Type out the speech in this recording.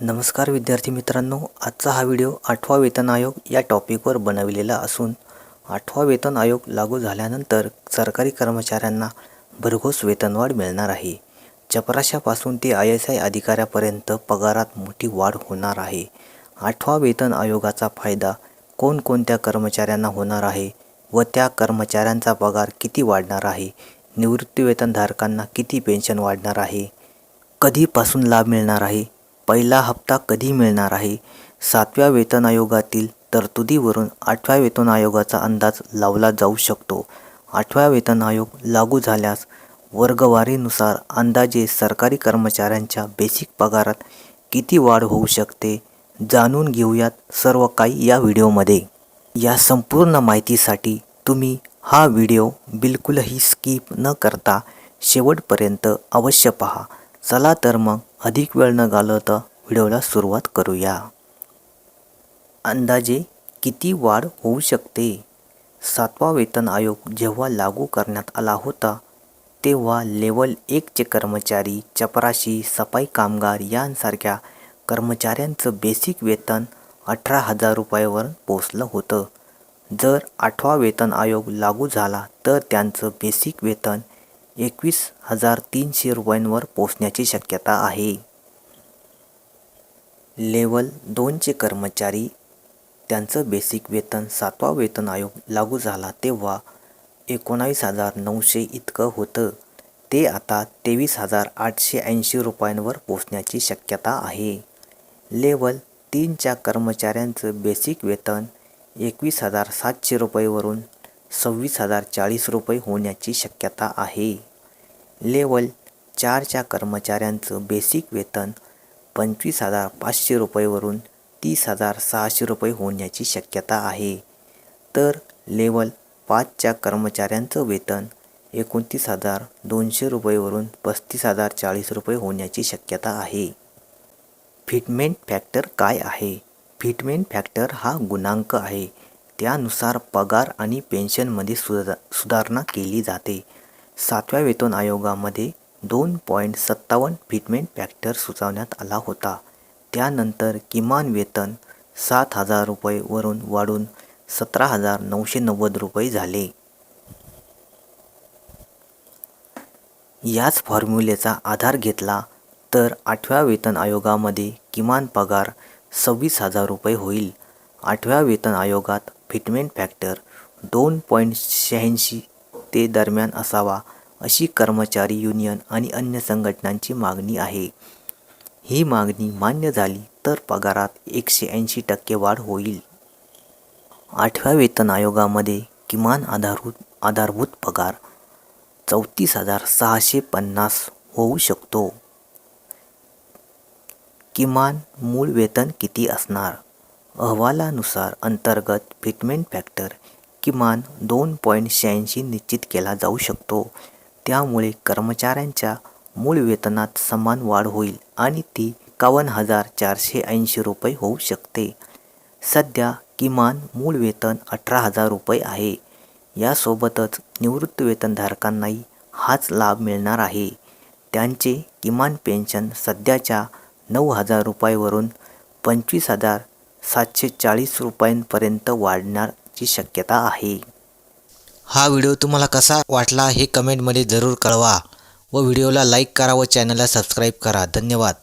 नमस्कार विद्यार्थी मित्रांनो आजचा हा व्हिडिओ आठवा वेतन आयोग या टॉपिकवर बनविलेला असून आठवा वेतन आयोग लागू झाल्यानंतर सरकारी कर्मचाऱ्यांना भरघोस वेतनवाढ मिळणार आहे. चपराशापासून ते आय एस आय अधिकाऱ्यापर्यंत पगारात मोठी वाढ होणार आहे. आठवा वेतन आयोगाचा फायदा कोणकोणत्या कर्मचाऱ्यांना होणार आहे व त्या कर्मचाऱ्यांचा पगार किती वाढणार आहे? निवृत्तीवेतनधारकांना किती पेन्शन वाढणार आहे? कधीपासून लाभ मिळणार आहे? पहिला हप्ता कधी मिळणार आहे? सातव्या वेतन आयोगातील तरतुदीवरून आठव्या वेतन आयोगाचा अंदाज लावला जाऊ शकतो. आठव्या वेतन आयोग लागू झाल्यास वर्गवारीनुसार अंदाजे सरकारी कर्मचाऱ्यांच्या बेसिक पगारात किती वाढ होऊ शकते? जाणून घेऊयात सर्व काही या व्हिडिओमध्ये. या संपूर्ण माहितीसाठी तुम्ही हा व्हिडिओ बिलकुलही स्किप न करता शेवटपर्यंत अवश्य पहा. चला तर मग अधिक वेळ न घालवता व्हिडिओला सुरुवात करूया. अंदाजे किती वाढ होऊ शकते? सातवा वेतन आयोग जेव्हा लागू करण्यात आला होता तेव्हा लेवल एकचे कर्मचारी चपराशी सफाई कामगार यांसारख्या कर्मचाऱ्यांचं बेसिक वेतन अठरा हजार रुपयावर पोचलं होतं. जर आठवा वेतन आयोग लागू झाला तर त्यांचं बेसिक वेतन एकवीस हजार तीनशे रुपयांवर पोचण्याची शक्यता आहे. लेवल दोनचे कर्मचारी त्यांचं बेसिक वेतन सातवा वेतन आयोग लागू झाला तेव्हा एकोणावीस हजार नऊशे इतकं होतं. ते आता तेवीस हजार आठशे ऐंशी रुपयांवर पोचण्याची शक्यता आहे. लेवल तीनच्या कर्मचाऱ्यांचं बेसिक वेतन एकवीस हजार सातशे रुपयेवरून सव्वीस हजार चाळीस रुपये होण्याची शक्यता आहे. लेवल चारच्या कर्मचाऱ्यांचं बेसिक वेतन पंचवीस हजार पाचशे रुपयेवरून तीस हजार सहाशे रुपये होण्याची शक्यता आहे. तर लेवल पाचच्या कर्मचाऱ्यांचं वेतन एकोणतीस हजार दोनशे रुपयेवरून पस्तीस हजार चाळीस रुपये होण्याची शक्यता आहे. फिटमेंट फॅक्टर काय आहे? फिटमेंट फॅक्टर हा गुणांक आहे. त्यानुसार पगार आणि पेन्शनमध्ये सुधा सुधारणा केली जाते. सातव्या वेतन आयोगामध्ये दोन पॉईंट सत्तावन्न फिटमेंट फॅक्टर सुचवण्यात आला होता. त्यानंतर किमान वेतन सात हजार रुपयेवरून वाढून सतरा हजार नऊशे नव्वद रुपये झाले. याच फॉर्म्युलेचा आधार घेतला तर आठव्या वेतन आयोगामध्ये किमान पगार सव्वीस हजार रुपये होईल. आठव्या वेतन आयोगात फिटमेंट फॅक्टर दोन पॉईंट शहाऐंशी ते दरम्यान असावा अशी कर्मचारी युनियन आणि अन्य संघटनांची मागणी आहे. ही मागणी मान्य झाली तर पगारात एकशे ऐंशी टक्के वाढ होईल. आठव्या वेतन आयोगामध्ये किमान आधारभूत आधारभूत पगार चौतीस हजार सहाशे पन्नास होऊ शकतो. किमान मूळ वेतन किती असणार? अहवालानुसार अंतर्गत फिटमेंट फॅक्टर किमान दोन पॉईंट शहाऐंशी निश्चित केला जाऊ शकतो. त्यामुळे कर्मचाऱ्यांच्या मूळ वेतनात समान वाढ होईल आणि ती एकावन्न हजार चारशे ऐंशी रुपये होऊ शकते. सध्या किमान मूळ वेतन अठरा हजार रुपये आहे. यासोबतच निवृत्त वेतनधारकांनाही हाच लाभ मिळणार आहे. त्यांचे किमान पेन्शन सध्याच्या नऊ हजार रुपयावरून पंचवीस हजार सातशे चाळीस रुपयांपर्यंत वाढण्याची शक्यता आहे. हा व्हिडिओ तुम्हाला कसा वाटला हे कमेंटमध्ये जरूर कळवा व व्हिडिओला लाईक करा व चॅनलला सबस्क्राईब करा. धन्यवाद.